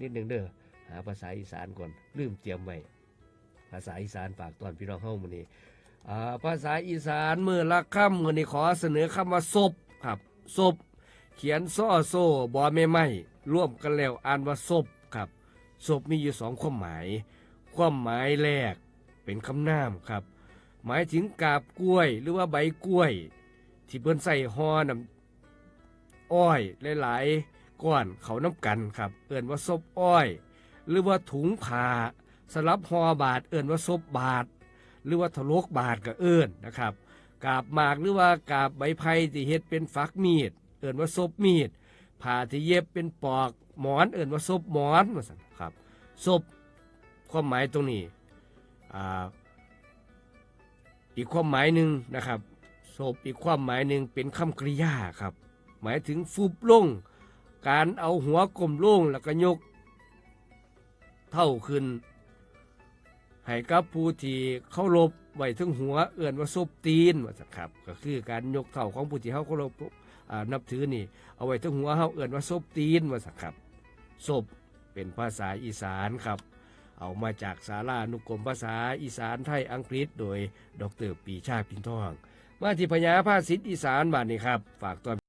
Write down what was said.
นิดหนึ่งเด้อหาภาษาอีสานก่อนลืมเตรียมไว้ภาษาอีสานฝากตอนพี่น้องเฮามือนี้อ่ภาษาอีสานมือละค่ำมือนี้ขอเสนอคำว่าศพครับศพเขียนซ้อโซ่บอไม่ไม่ร่วมกันแล้วอ่านว่าศพครับศพมีอยู่สองความหมาย ความหมายแรกเป็นคำนามครับ หมายถึงกาบกล้วยหรือว่าใบกล้วย ที่เพิ่นใส่ห่อน้ำอ้อยหลายๆ ก้อนเขาน้ำกันครับ เอิ่นว่าซบอ้อย หรือว่าถุงผ้าสลับห่อบาทเอิ่นว่าซบบาทหรือว่าทะลกบาทก็เอิ่นนะครับกาบหมากหรือว่ากาบใบไผ่ที่เฮ็ดเป็นฝักมีด เอิ่นว่าซบมีดผ้าที่เย็บเป็นปอกหมอนเอิ่นว่าซบหมอนว่าซั่นครับซบความหมายตรงนี้ออีกความหมายหนึ่งนะครับศพอีกความหมายหนึ่งเป็นคำกริยาครับ หมายถึงฟุบลง การเอาหัวกลมลงแล้วก็ยก เท่าขึ้น ให้กับผู้ที่เข้ารบไว้ถึงหัวเอื่นว่าศพตีนว่าสักครับ ก็คือการยกเท่าของผู้ที่เขาเคารพนับถือนี่ เอาไว้ถึงหัวเขาเอื่นว่าศพตีนว่าสักครับศพเป็นภาษาอีสานครับ เอามาจากสารานุกรมภาษาอีสานไทยอังกฤษ โดยดรปีชาปินทอง มาที่พญาภาษิตอีสานบ้านนี้ครับ ฝากตอน